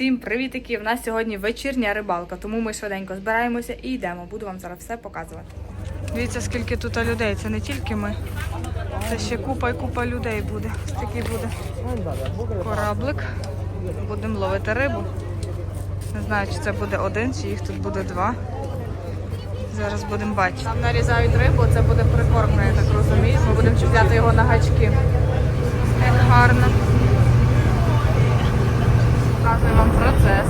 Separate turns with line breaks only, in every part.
Всім привітики! У нас сьогодні вечірня рибалка, тому ми швиденько збираємося і йдемо. Буду вам зараз все показувати. Дивіться, скільки тут людей. Це не тільки ми. Це ще купа і купа людей буде. Ось такий буде кораблик. Будемо ловити рибу. Не знаю, чи це буде один, чи їх тут буде два. Зараз будемо бачити. Там нарізають рибу, це буде прикормно, я так розумію. Ми будемо чіпляти його на гачки. Як гарно. Показую вам процес.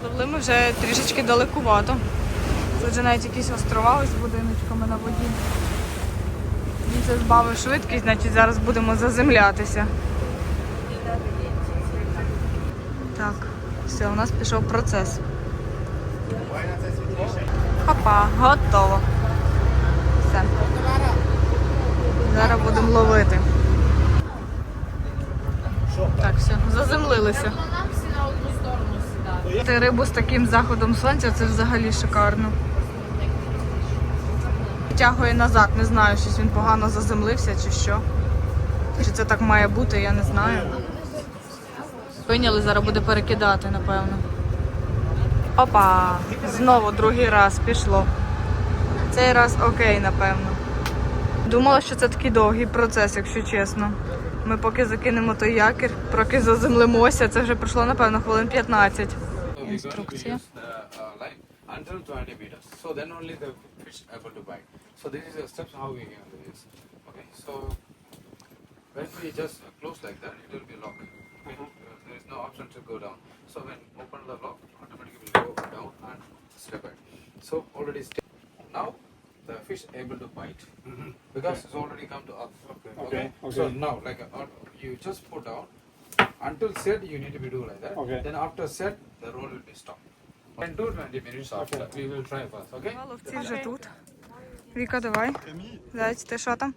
Пливли ми вже трішечки далекувато. Тут вже навіть якісь острова ось будиночками на воді. Він це збавив швидкість, значить зараз будемо заземлятися. Так, все, у нас пішов процес. Хопа, готово. Все. Зараз будемо ловити. Так, все, заземлилися. Ти рибу з таким заходом сонця це взагалі шикарно. Тягує назад, не знаю, щось він погано заземлився чи що. Чи це так має бути, я не знаю. Виняли, зараз буде перекидати, напевно. Опа! Знову другий раз пішло. Цей раз окей, напевно. Думала, що це такий довгий процес, якщо чесно. Ми поки закинемо той якір, поки заземлимося, це вже пройшло, напевно, хвилин 15. Інструкція.
until 20 meters. So then only the fish able to bite. So this is the steps how we can this. Okay. So when we just close like that, it will be locked. Okay. Uh, There is no option to go down. So when open the lock, automatically will go down and step back. So already step. Now the fish able to bite because it's already come to up. Okay.
Okay,
So
okay.
now like uh, you just put down until set you need to be do like that.
Okay.
Then after set the roll will be stopped. And do 20 minutes after. We will try first. Okay.
Ловці вже тут. Віка, давай. Зайць, ти що там?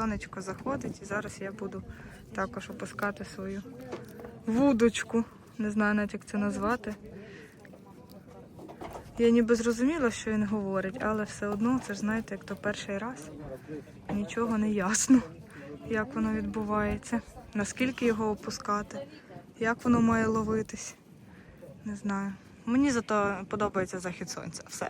Сонечко заходить і зараз я буду також опускати свою вудочку. Не знаю навіть як це назвати. Я ніби зрозуміла, що він говорить, але все одно це ж знаєте, як то перший раз. Нічого не ясно, як воно відбувається, наскільки його опускати, як воно має ловитись. Не знаю. Мені зато подобається захід сонця. Все.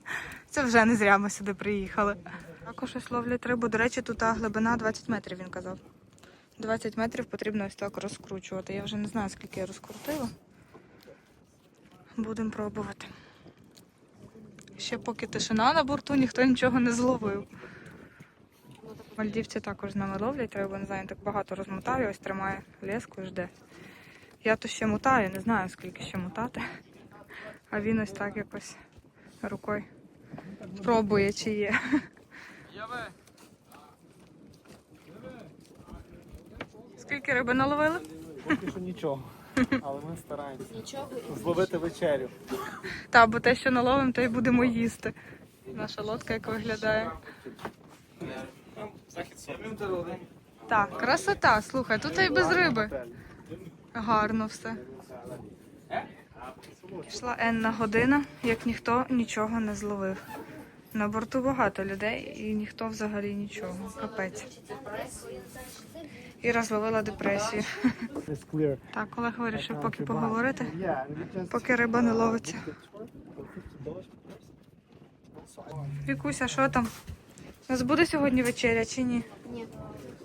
Це вже не зря ми сюди приїхали. Також ось ловлять рибу. До речі, тут глибина 20 метрів, він казав. 20 метрів потрібно ось так розкручувати. Я вже не знаю, скільки я розкрутила. Будемо пробувати. Ще поки тишина на борту, ніхто нічого не зловив. Мальдівці також з нами ловлять рибу, не знаю, так багато розмотаю, ось тримає леску і жде. Я то ще мотаю, не знаю скільки ще мотати. А він ось так якось рукою пробує, чи є. Скільки риби наловили?
Поки що нічого. Але ми стараємося. Зловити вечерю.
Та, бо те, що наловимо, то й будемо їсти. Наша лодка як виглядає. Так, красота, слухай, тут і без риби. Гарно все. Пішла енна година, як ніхто нічого не зловив. На борту багато людей і ніхто взагалі нічого. Капець. Іра зловила депресію. Так, Олег вирішив поки поговорити, поки риба не ловиться. Вікуся, що там? У нас буде сьогодні вечеря чи ні?
Ні,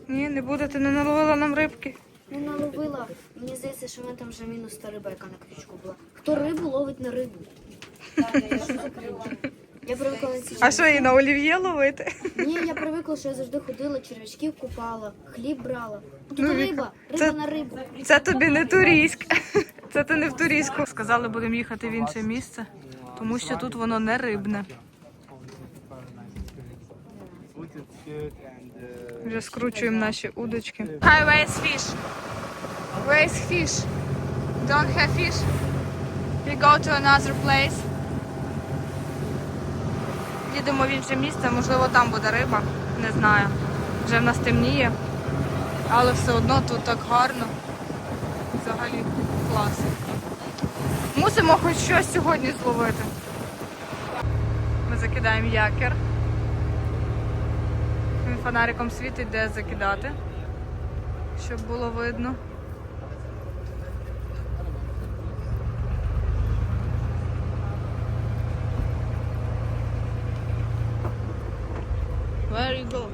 Ні, не буде, ти не наловила нам рибки.
не наловила. Мені здається, що в мене там вже мінус та риба, яка на крючку була. Хто рибу ловить на рибу? Я привикла на ці
А що її на олів'є ловити?
Ні, я привикла, що я завжди ходила, черв'ячків купала, хліб брала. Тут
Ну,
риба, риба
це-
на рибу.
Це тобі не турійськ. Це ти не в турійську. Сказали, будемо їхати в інше місце, тому що тут воно не рибне.
And uh,
Вже скручуємо наші удочки. Hi, where's fish? Where's fish? Don't have fish? We go to another place. Їдемо в інше місце, можливо, там буде риба. Не знаю. Вже в нас темніє. Але все одно тут так гарно. Взагалі клас. Мусимо хоч щось сьогодні зловити. Ми закидаємо якір. Він фонариком світить, де закидати, щоб було видно. Where you go?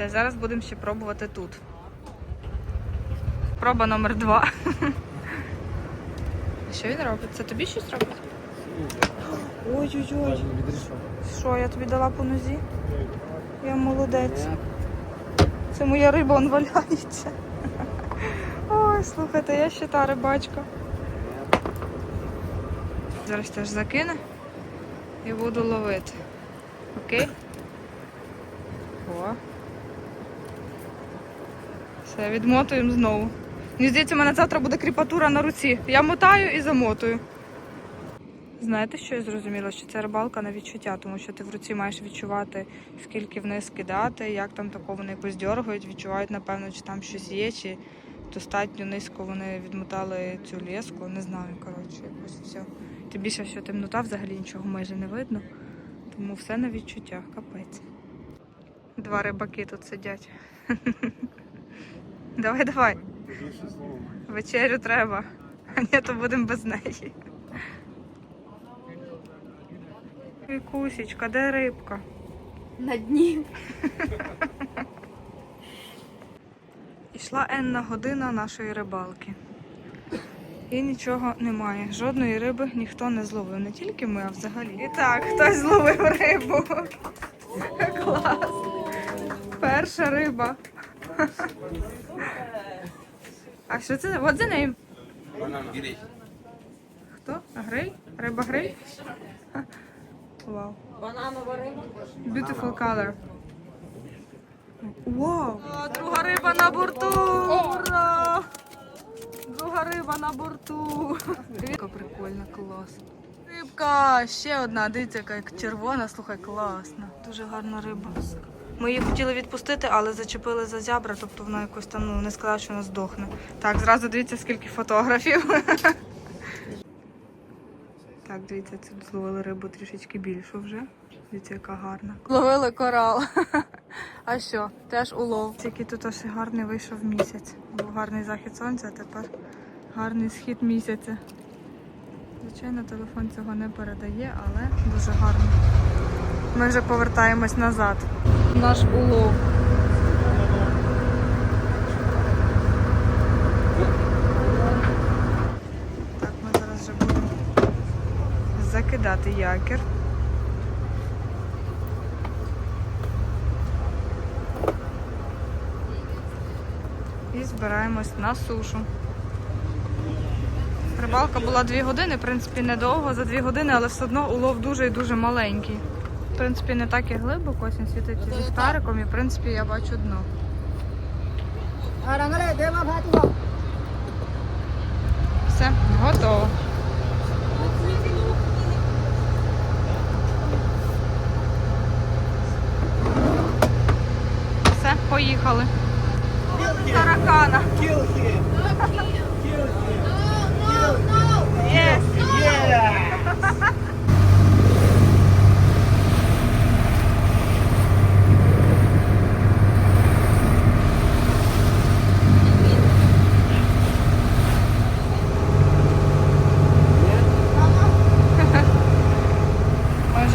Все, зараз будемо ще пробувати тут. Проба номер два. Що він робить? Це тобі щось робить? Ой-ой-ой. Що, я тобі дала по нозі? Я молодець. Це моя риба, он валяється. Ой, слухайте, я ще та рибачка. Зараз теж закине і буду ловити. Окей? О. Все, відмотуємо знову. Мені здається, у мене завтра буде кріпатура на руці. Я мотаю і замотую. Знаєте, що я зрозуміла? Що це рибалка на відчуття, тому що ти в руці маєш відчувати, скільки вниз кидати, як там тако вони якось дергають, відчувають, напевно, чи там щось є, чи достатньо низько вони відмотали цю леску. Не знаю, коротше, якось все. Тим більше, що темнота взагалі нічого майже не видно. Тому все на відчуттях, капець. Два рибаки тут сидять. Давай, давай. Вечерю треба. А ні, то будемо без неї. Вікусічка, де рибка?
На дні.
Ішла енна година нашої рибалки. І нічого немає. Жодної риби ніхто не зловив. Не тільки ми, а взагалі. І так, хтось зловив рибу. Клас. Перша риба. А що це? What's the name?
Girish.
Хто? Гриль? Риба гриль? Вау. Beautiful color. Вау! Друга риба на борту! Ура! Друга риба на борту! Яка прикольна, клас. Рибка! Ще одна, дивіться, яка як червона, слухай, класна. Дуже гарна риба. Ми її хотіли відпустити, але зачепили за зябра, тобто вона якось там ну, не сказала, що вона здохне. Так, зразу дивіться, скільки фотографів. Так, дивіться, тут зловили рибу трішечки більшу вже. Дивіться, яка гарна. Ловили корал. А що? Теж улов. Який тут аж гарний вийшов місяць. Був гарний захід сонця, а тепер гарний схід місяця. Звичайно, телефон цього не передає, але дуже гарно. Ми вже повертаємось назад. Наш улов. Так, ми зараз вже будемо закидати якір. І збираємось на сушу. Рибалка була 2 години, в принципі, недовго за 2 години, але все одно улов дуже і дуже маленький. В принципі, не так і глибоко, ось він світить зі ліхтариком, і в принципі я бачу дно. Все, готово. Все, поїхали. Таракана. Yes. Ми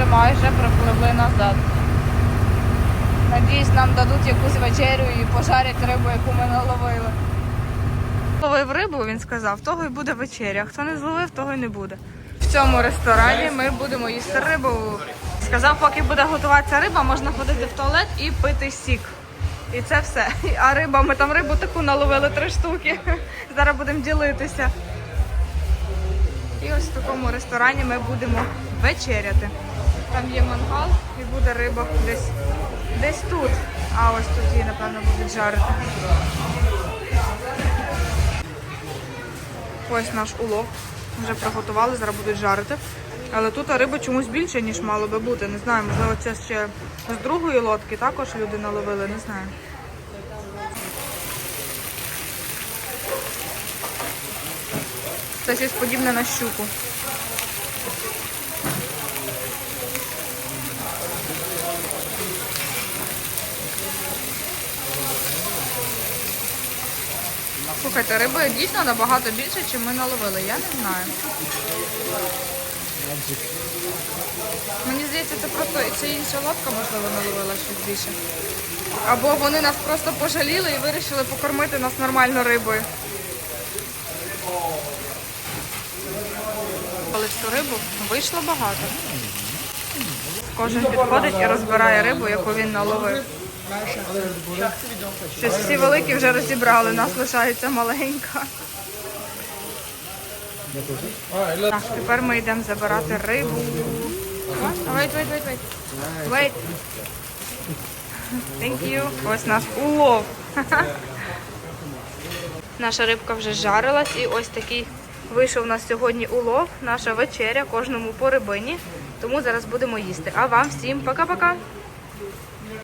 вже майже припливли назад. Надіюсь, нам дадуть якусь вечерю і пожарять рибу, яку ми наловили. Ловив рибу, він сказав, того й буде вечеря. Хто не зловив, того й не буде. В цьому ресторані ми будемо їсти рибу. Сказав, поки буде готуватися риба, можна ходити в туалет і пити сік. І це все. А риба, ми там рибу таку наловили три штуки. Зараз будемо ділитися. І ось в такому ресторані ми будемо вечеряти. Там є мангал і буде риба десь, десь тут. А ось тут її, напевно, будуть жарити. Ось наш улов. Вже приготували, зараз будуть жарити. Але тут риби чомусь більше, ніж мало би бути. Не знаю, можливо, це ще з другої лодки також люди наловили, не знаю. Це щось подібне на щуку. Слухайте, риби дійсно набагато більше, ніж ми наловили. Я не знаю. Мені здається, це просто це інша лодка, можливо, наловила щось більше. Або вони нас просто пожаліли і вирішили покормити нас нормально рибою. Але цю рибу вийшло багато. Кожен підходить і розбирає рибу, яку він наловив. Щось всі великі вже розібрали, нас лишається маленька. Так, тепер ми йдемо забирати рибу. Wait, wait, wait, wait. Wait. Thank you. Ось наш улов. Наша рибка вже жарилась і ось такий вийшов у нас сьогодні улов, наша вечеря, кожному по рибині. Тому зараз будемо їсти. А вам всім пока-пока.